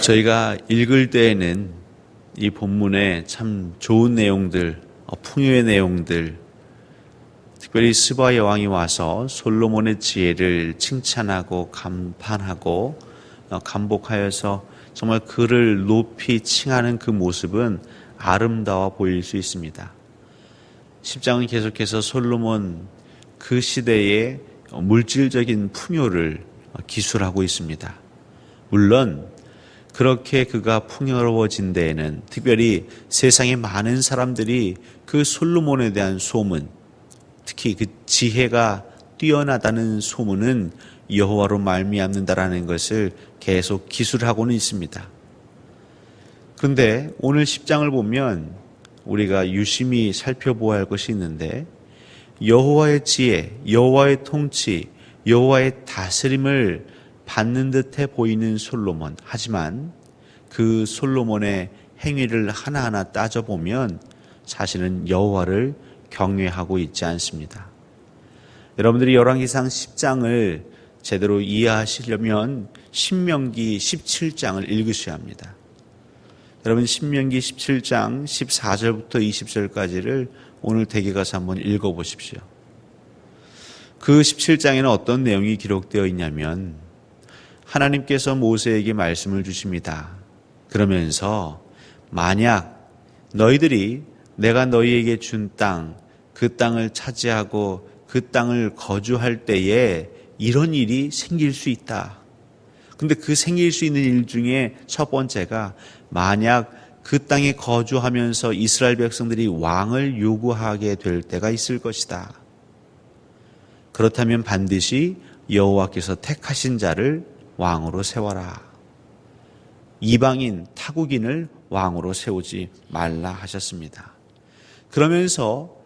저희가 읽을 때에는 이 본문에 참 좋은 내용들, 어, 풍요의 내용들, 특별히 스바 여왕이 와서 솔로몬의 지혜를 칭찬하고 감판하고 어, 감복하여서 정말 그를 높이 칭하는 그 모습은 아름다워 보일 수 있습니다. 10장은 계속해서 솔로몬 그 시대의 물질적인 풍요를 기술하고 있습니다. 물론 그렇게 그가 풍요로워진 데에는 특별히 세상의 많은 사람들이 그 솔로몬에 대한 소문, 특히 그 지혜가 뛰어나다는 소문은 여호와로 말미암는다라는 것을 계속 기술하고는 있습니다. 그런데 오늘 10장을 보면 우리가 유심히 살펴보아야 할 것이 있는데 여호와의 지혜, 여호와의 통치, 여호와의 다스림을 받는 듯해 보이는 솔로몬. 하지만 그 솔로몬의 행위를 하나하나 따져보면 사실은 여호와를 경외하고 있지 않습니다. 여러분들이 열왕기상 10장을 제대로 이해하시려면 신명기 17장을 읽으셔야 합니다. 여러분 신명기 17장 14절부터 20절까지를 오늘 댁에 가서 한번 읽어 보십시오. 그 17장에는 어떤 내용이 기록되어 있냐면 하나님께서 모세에게 말씀을 주십니다. 그러면서 만약 너희들이 내가 너희에게 준 땅, 그 땅을 차지하고 그 땅을 거주할 때에 이런 일이 생길 수 있다. 근데 그 생길 수 있는 일 중에 첫 번째가 만약 그 땅에 거주하면서 이스라엘 백성들이 왕을 요구하게 될 때가 있을 것이다. 그렇다면 반드시 여호와께서 택하신 자를 왕으로 세워라. 이방인 타국인을 왕으로 세우지 말라 하셨습니다. 그러면서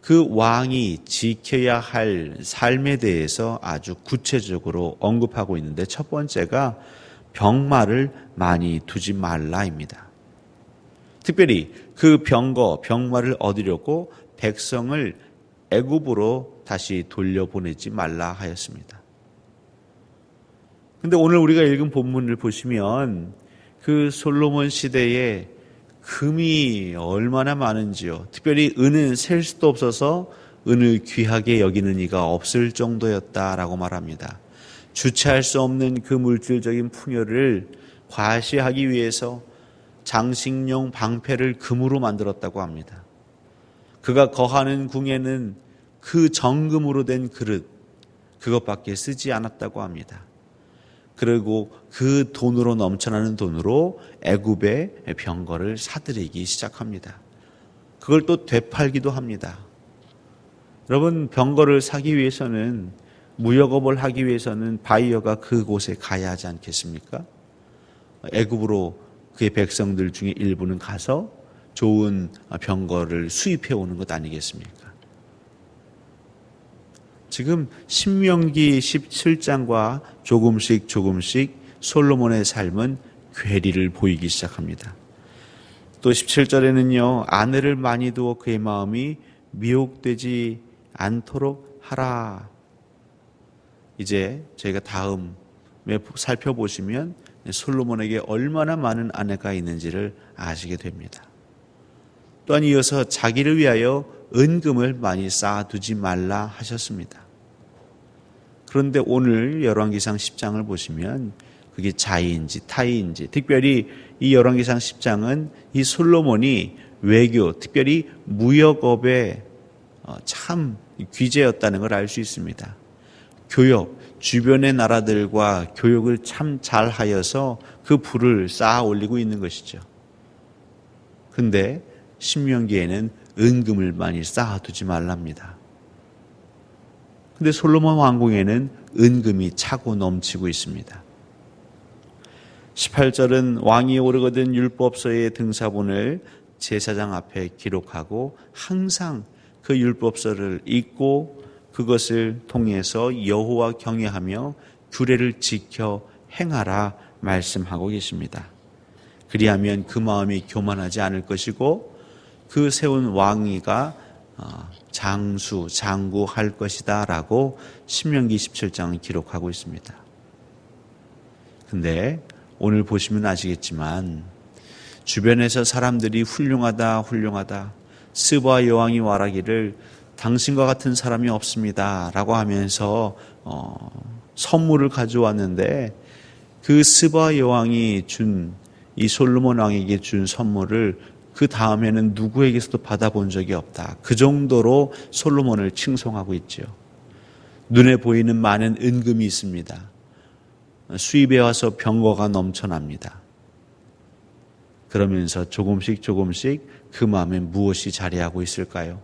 그 왕이 지켜야 할 삶에 대해서 아주 구체적으로 언급하고 있는데 첫 번째가 병마를 많이 두지 말라입니다. 특별히 그 병거, 병마를 얻으려고 백성을 애굽으로 다시 돌려보내지 말라 하였습니다. 근데 오늘 우리가 읽은 본문을 보시면 그 솔로몬 시대에 금이 얼마나 많은지요. 특별히 은은 셀 수도 없어서 은을 귀하게 여기는 이가 없을 정도였다라고 말합니다. 주체할 수 없는 그 물질적인 풍요를 과시하기 위해서 장식용 방패를 금으로 만들었다고 합니다. 그가 거하는 궁에는 그 정금으로 된 그릇, 그것밖에 쓰지 않았다고 합니다. 그리고 그 돈으로 넘쳐나는 돈으로 애굽의 병거를 사들이기 시작합니다. 그걸 또 되팔기도 합니다. 여러분 병거를 사기 위해서는 무역업을 하기 위해서는 바이어가 그곳에 가야 하지 않겠습니까? 애굽으로 그의 백성들 중에 일부는 가서 좋은 병거를 수입해 오는 것 아니겠습니까? 지금 신명기 17장과 조금씩 조금씩 솔로몬의 삶은 괴리를 보이기 시작합니다. 또 17절에는요, 아내를 많이 두어 그의 마음이 미혹되지 않도록 하라. 이제 저희가 다음에 살펴보시면 솔로몬에게 얼마나 많은 아내가 있는지를 아시게 됩니다. 또한 이어서 자기를 위하여 은금을 많이 쌓아두지 말라 하셨습니다. 그런데 오늘 열왕기상 10장을 보시면 그게 자의인지 타의인지 특별히 이 열왕기상 10장은 이 솔로몬이 외교 특별히 무역업에 어, 참 귀재였다는 걸 알 수 있습니다. 교역 주변의 나라들과 교역을 참 잘하여서 그 부를 쌓아 올리고 있는 것이죠. 근데 신명기에는 은금을 많이 쌓아두지 말랍니다. 근데 솔로몬 왕궁에는 은금이 차고 넘치고 있습니다. 18절은 왕이 오르거든 율법서의 등사본을 제사장 앞에 기록하고 항상 그 율법서를 읽고 그것을 통해서 여호와 경외하며 규례를 지켜 행하라 말씀하고 계십니다. 그리하면 그 마음이 교만하지 않을 것이고 그 세운 왕위가 어, 장수, 장구할 것이다 라고 신명기 17장을 기록하고 있습니다. 근데 오늘 보시면 아시겠지만 주변에서 사람들이 훌륭하다 훌륭하다 스바 여왕이 말하기를 당신과 같은 사람이 없습니다 라고 하면서 어, 선물을 가져왔는데 그 스바 여왕이 준 이 솔로몬 왕에게 준 선물을 그 다음에는 누구에게서도 받아본 적이 없다. 그 정도로 솔로몬을 칭송하고 있죠. 눈에 보이는 많은 은금이 있습니다. 수입에 와서 병거가 넘쳐납니다. 그러면서 조금씩 조금씩 그 마음에 무엇이 자리하고 있을까요?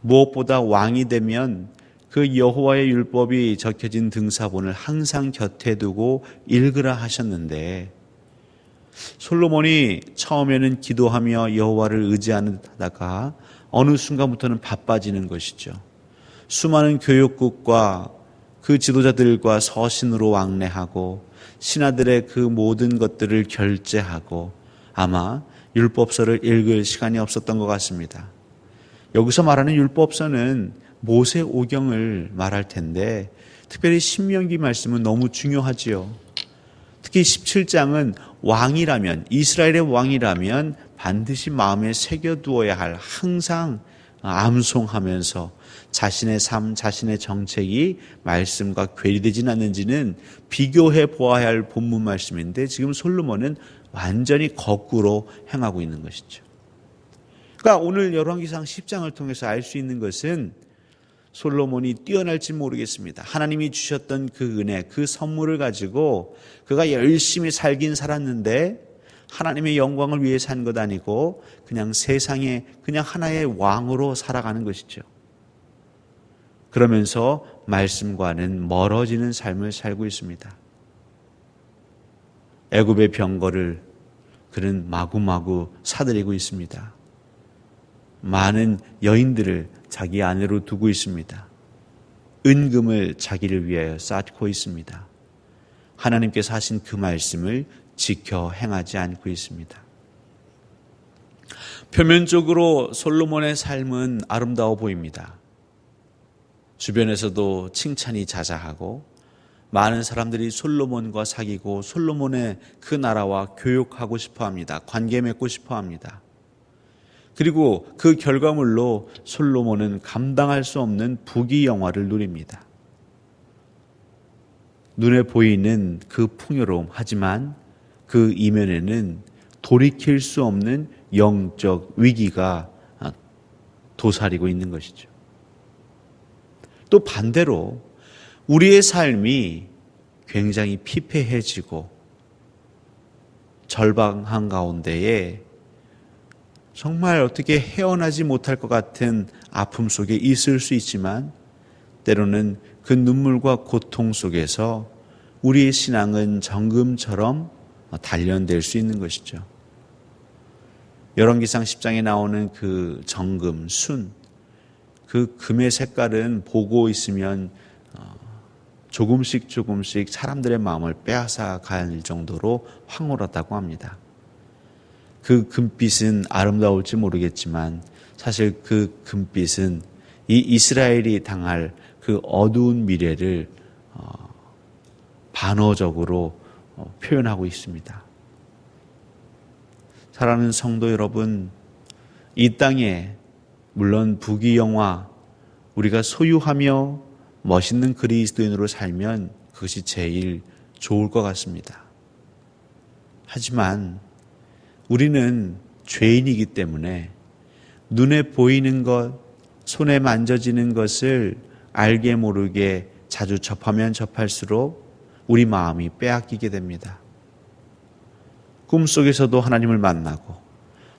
무엇보다 왕이 되면 그 여호와의 율법이 적혀진 등사본을 항상 곁에 두고 읽으라 하셨는데 솔로몬이 처음에는 기도하며 여호와를 의지하다가 어느 순간부터는 바빠지는 것이죠. 수많은 교육국과 그 지도자들과 서신으로 왕래하고 신하들의 그 모든 것들을 결제하고 아마 율법서를 읽을 시간이 없었던 것 같습니다. 여기서 말하는 율법서는 모세 오경을 말할 텐데 특별히 신명기 말씀은 너무 중요하지요. 특히 17장은 왕이라면 이스라엘의 왕이라면 반드시 마음에 새겨두어야 할 항상 암송하면서 자신의 삶, 자신의 정책이 말씀과 괴리되진 않는지는 비교해 보아야 할 본문 말씀인데 지금 솔로몬은 완전히 거꾸로 행하고 있는 것이죠. 그러니까 오늘 열왕기상 10장을 통해서 알 수 있는 것은 솔로몬이 뛰어날지 모르겠습니다. 하나님이 주셨던 그 은혜, 그 선물을 가지고 그가 열심히 살긴 살았는데 하나님의 영광을 위해 산 것 아니고 그냥 세상에 그냥 하나의 왕으로 살아가는 것이죠. 그러면서 말씀과는 멀어지는 삶을 살고 있습니다. 애굽의 병거를 그는 마구마구 사들이고 있습니다. 많은 여인들을 자기 아내로 두고 있습니다. 은금을 자기를 위하여 쌓고 있습니다. 하나님께서 하신 그 말씀을 지켜 행하지 않고 있습니다. 표면적으로 솔로몬의 삶은 아름다워 보입니다. 주변에서도 칭찬이 자자하고 많은 사람들이 솔로몬과 사귀고 솔로몬의 그 나라와 교육하고 싶어 합니다. 관계 맺고 싶어 합니다. 그리고 그 결과물로 솔로몬은 감당할 수 없는 부귀 영화를 누립니다. 눈에 보이는 그 풍요로움 하지만 그 이면에는 돌이킬 수 없는 영적 위기가 도사리고 있는 것이죠. 또 반대로 우리의 삶이 굉장히 피폐해지고 절방한 가운데에 정말 어떻게 헤어나지 못할 것 같은 아픔 속에 있을 수 있지만 때로는 그 눈물과 고통 속에서 우리의 신앙은 정금처럼 단련될 수 있는 것이죠. 열왕기상 10장에 나오는 그 정금, 순, 그 금의 색깔은 보고 있으면 어, 조금씩 조금씩 사람들의 마음을 빼앗아 갈 정도로 황홀하다고 합니다. 그 금빛은 아름다울지 모르겠지만 사실 그 금빛은 이 이스라엘이 당할 그 어두운 미래를 어, 반어적으로 어, 표현하고 있습니다. 사랑하는 성도 여러분, 이 땅에 물론 부귀영화 우리가 소유하며 멋있는 그리스도인으로 살면 그것이 제일 좋을 것 같습니다. 하지만 우리는 죄인이기 때문에 눈에 보이는 것, 손에 만져지는 것을 알게 모르게 자주 접하면 접할수록 우리 마음이 빼앗기게 됩니다. 꿈속에서도 하나님을 만나고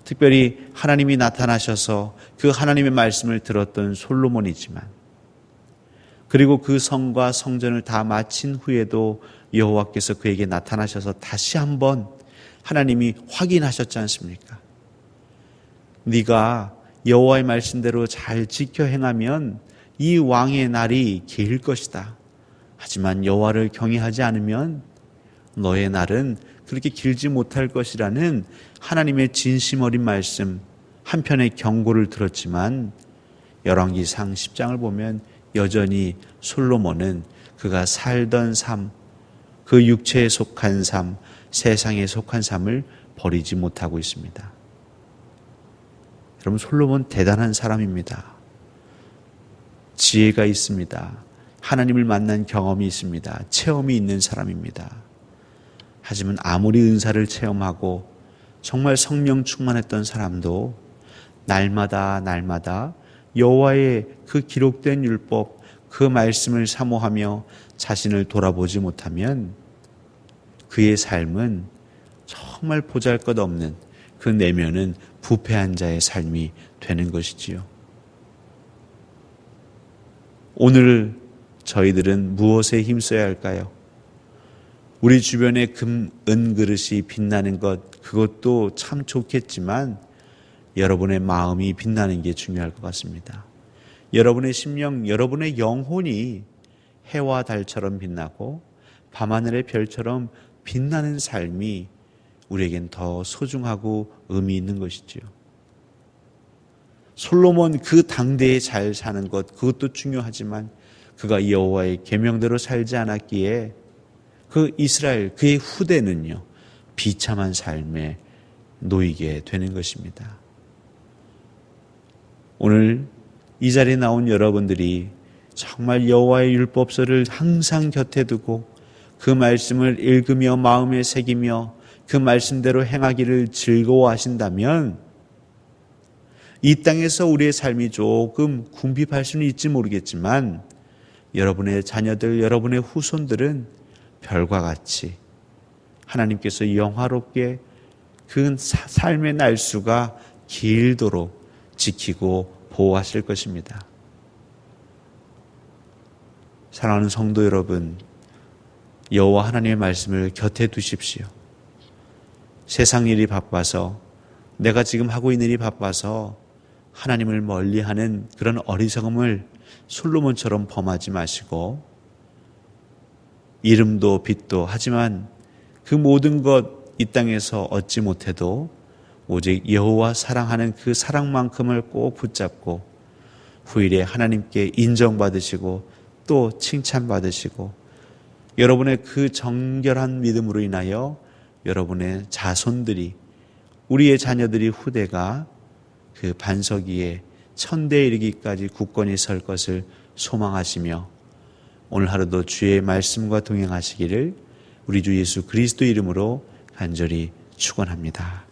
특별히 하나님이 나타나셔서 그 하나님의 말씀을 들었던 솔로몬이지만 그리고 그 성과 성전을 다 마친 후에도 여호와께서 그에게 나타나셔서 다시 한번 하나님이 확인하셨지 않습니까? 네가 여호와의 말씀대로 잘 지켜 행하면 이 왕의 날이 길 것이다. 하지만 여호와를 경외하지 않으면 너의 날은 그렇게 길지 못할 것이라는 하나님의 진심 어린 말씀 한편의 경고를 들었지만 열왕기상 10장을 보면 여전히 솔로몬은 그가 살던 삶, 그 육체에 속한 삶, 세상에 속한 삶을 버리지 못하고 있습니다. 여러분 솔로몬 대단한 사람입니다. 지혜가 있습니다. 하나님을 만난 경험이 있습니다. 체험이 있는 사람입니다. 하지만 아무리 은사를 체험하고 정말 성령 충만했던 사람도 날마다 날마다 여호와의 그 기록된 율법 그 말씀을 사모하며 자신을 돌아보지 못하면 그의 삶은 정말 보잘 것 없는 그 내면은 부패한 자의 삶이 되는 것이지요. 오늘 저희들은 무엇에 힘써야 할까요? 우리 주변에 금, 은 그릇이 빛나는 것, 그것도 참 좋겠지만 여러분의 마음이 빛나는 게 중요할 것 같습니다. 여러분의 심령, 여러분의 영혼이 해와 달처럼 빛나고 밤하늘의 별처럼 빛나는 삶이 우리에겐 더 소중하고 의미 있는 것이지요. 솔로몬 그 당대에 잘 사는 것 그것도 중요하지만 그가 여호와의 계명대로 살지 않았기에 그 이스라엘 그의 후대는요 비참한 삶에 놓이게 되는 것입니다. 오늘 이 자리에 나온 여러분들이 정말 여호와의 율법서를 항상 곁에 두고 그 말씀을 읽으며 마음에 새기며 그 말씀대로 행하기를 즐거워하신다면 이 땅에서 우리의 삶이 조금 궁핍할 수는 있지 모르겠지만 여러분의 자녀들, 여러분의 후손들은 별과 같이 하나님께서 영화롭게 그 삶의 날수가 길도록 지키고 보호하실 것입니다. 사랑하는 성도 여러분, 여호와 하나님의 말씀을 곁에 두십시오. 세상 일이 바빠서 내가 지금 하고 있는 일이 바빠서 하나님을 멀리하는 그런 어리석음을 솔로몬처럼 범하지 마시고 이름도 빛도 하지만 그 모든 것 이 땅에서 얻지 못해도 오직 여호와 사랑하는 그 사랑만큼을 꼭 붙잡고 후일에 하나님께 인정받으시고 또 칭찬받으시고 여러분의 그 정결한 믿음으로 인하여 여러분의 자손들이 우리의 자녀들이 후대가 그 반석 위에 천대에 이르기까지 굳건히 설 것을 소망하시며 오늘 하루도 주의 말씀과 동행하시기를 우리 주 예수 그리스도 이름으로 간절히 축원합니다.